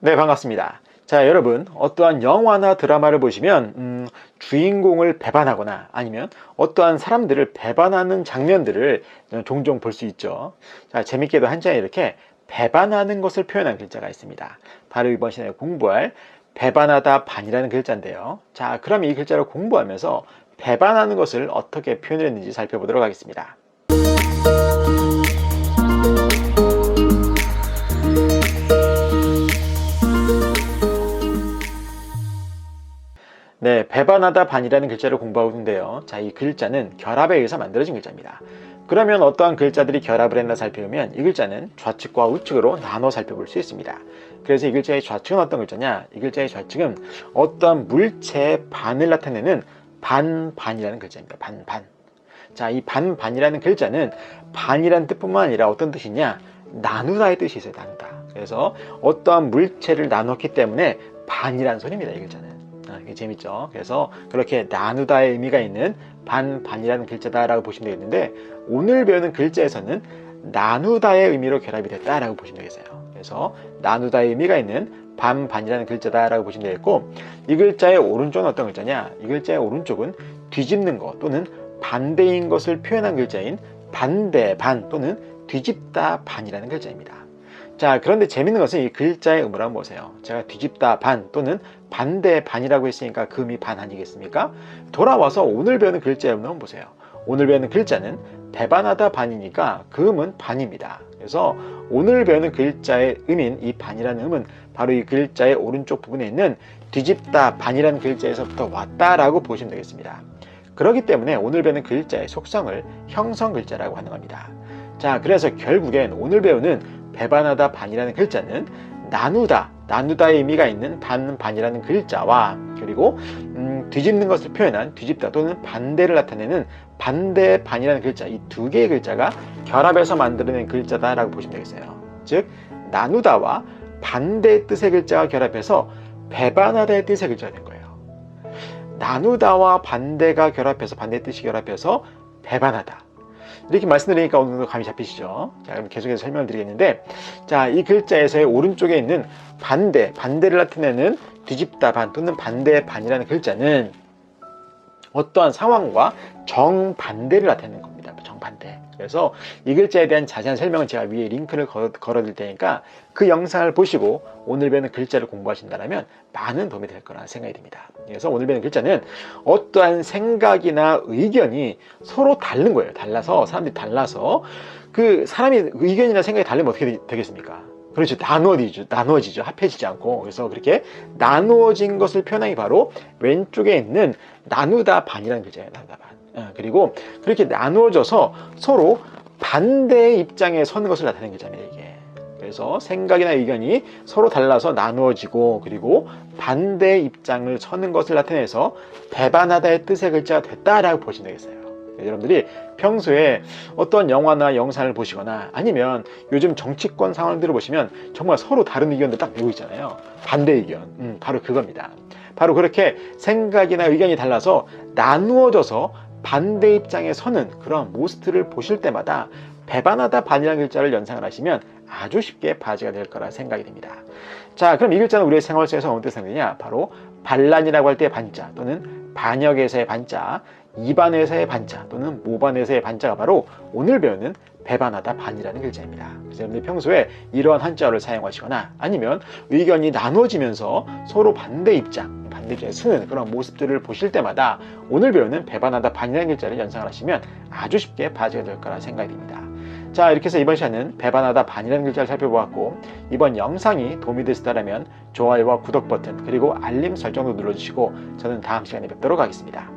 네, 반갑습니다. 자, 여러분, 어떠한 영화나 드라마를 보시면, 음, 주인공을 배반하거나 아니면 어떠한 사람들을 배반하는 장면들을 종종 볼 수 있죠. 자, 재밌게도 한자에 이렇게 배반하는 것을 표현한 글자가 있습니다. 바로 이번 시간에 공부할 배반하다 반이라는 글자인데요. 자, 그럼 이 글자를 공부하면서 배반하는 것을 어떻게 표현했는지 살펴보도록 하겠습니다. 네, 배반하다 반이라는 글자를 공부하고 있는데요. 자, 이 글자는 결합에 의해서 만들어진 글자입니다. 그러면 어떠한 글자들이 결합을 했나 살펴보면 이 글자는 좌측과 우측으로 나눠 살펴볼 수 있습니다. 그래서 이 글자의 좌측은 어떤 글자냐? 이 글자의 좌측은 어떠한 물체의 반을 나타내는 반반이라는 글자입니다. 반반. 자, 이 반반이라는 글자는 반이라는 뜻뿐만 아니라 어떤 뜻이냐? 나누다의 뜻이 있어요. 나누다. 그래서 어떠한 물체를 나눴기 때문에 반이라는 소리입니다. 이 글자는. 아, 이게 재밌죠. 그래서 그렇게 나누다의 의미가 있는 반반이라는 글자다라고 보시면 되겠는데 오늘 배우는 글자에서는 나누다의 의미로 결합이 됐다라고 보시면 되겠어요. 그래서 나누다의 의미가 있는 반반이라는 글자다라고 보시면 되겠고 이 글자의 오른쪽은 어떤 글자냐? 이 글자의 오른쪽은 뒤집는 것 또는 반대인 것을 표현한 글자인 반대 반 또는 뒤집다 반이라는 글자입니다. 자, 그런데 재밌는 것은 이 글자의 의미를 한번 보세요. 제가 뒤집다 반 또는 반대 반이라고 했으니까 그 의미 반 아니겠습니까? 돌아와서 오늘 배우는 글자의 의미를 한번 보세요. 오늘 배우는 글자는 배반하다 반이니까 그 음은 반입니다. 그래서 오늘 배우는 글자의 음인 이 반이라는 음은 바로 이 글자의 오른쪽 부분에 있는 뒤집다 반이라는 글자에서부터 왔다라고 보시면 되겠습니다. 그렇기 때문에 오늘 배우는 글자의 속성을 형성 글자라고 하는 겁니다. 자, 그래서 결국엔 오늘 배우는 배반하다 반이라는 글자는 나누다, 나누다의 의미가 있는 반, 반이라는 글자와 그리고 음, 뒤집는 것을 표현한 뒤집다 또는 반대를 나타내는 반대 반이라는 글자 이 두 개의 글자가 결합해서 만들어낸 글자다라고 보시면 되겠어요. 즉 나누다와 반대 뜻의 글자가 결합해서 배반하다의 뜻의 글자가 된 거예요. 나누다와 반대가 결합해서 반대 뜻이 결합해서 배반하다. 이렇게 말씀드리니까 어느 정도 감이 잡히시죠? 자, 그럼 계속해서 설명을 드리겠는데, 자, 이 글자에서의 오른쪽에 있는 반대, 반대를 나타내는 뒤집다 반 또는 반대 반이라는 글자는 어떠한 상황과 정반대를 나타내는 겁니다. 정반대. 그래서 이 글자에 대한 자세한 설명은 제가 위에 링크를 걸어, 걸어둘 테니까 그 영상을 보시고 오늘 배우는 글자를 공부하신다면 많은 도움이 될 거라 생각이 듭니다. 그래서 오늘 배우는 글자는 어떠한 생각이나 의견이 서로 다른 거예요. 달라서 사람들이 달라서 그 사람이 의견이나 생각이 다르면 어떻게 되겠습니까? 그렇죠. 나누어지죠. 나누어지죠. 합해지지 않고. 그래서 그렇게 나누어진 것을 표현하기 바로 왼쪽에 있는 나누다 반이라는 글자예요. 나누다 반. 어, 그리고 그렇게 나누어져서 서로 반대의 입장에 서는 것을 나타내는 글자입니다. 이게. 그래서 생각이나 의견이 서로 달라서 나누어지고 그리고 반대의 입장을 서는 것을 나타내서 배반하다의 뜻의 글자가 됐다라고 보시면 되겠어요. 여러분들이 평소에 어떤 영화나 영상을 보시거나 아니면 요즘 정치권 상황들을 보시면 정말 서로 다른 의견들 딱 내고 있잖아요. 반대 의견. 음, 바로 그겁니다. 바로 그렇게 생각이나 의견이 달라서 나누어져서 반대 입장에 서는 그런 모습들을 보실 때마다 배반하다 반이라는 글자를 연상을 하시면 아주 쉽게 바지가 될 거라 생각이 됩니다. 자, 그럼 이 글자는 우리의 생활 속에서 뜻을 하느냐? 바로 반란이라고 할 때 반자 또는 반역에서의 반자, 이반에서의 반자 또는 모반에서의 반자가 바로 오늘 배우는 배반하다 반이라는 글자입니다. 그래서 여러분들 평소에 이러한 한자어를 사용하시거나 아니면 의견이 나누어지면서 서로 반대 입장, 반대 입장에 서는 그런 모습들을 보실 때마다 오늘 배우는 배반하다 반이라는 글자를 연상을 하시면 아주 쉽게 바지가 될 거라 생각이 듭니다. 자 이렇게 해서 이번 시간은 배반하다 반이라는 글자를 살펴보았고 이번 영상이 도움이 되셨다면 좋아요와 구독 버튼 그리고 알림 설정도 눌러주시고 저는 다음 시간에 뵙도록 하겠습니다.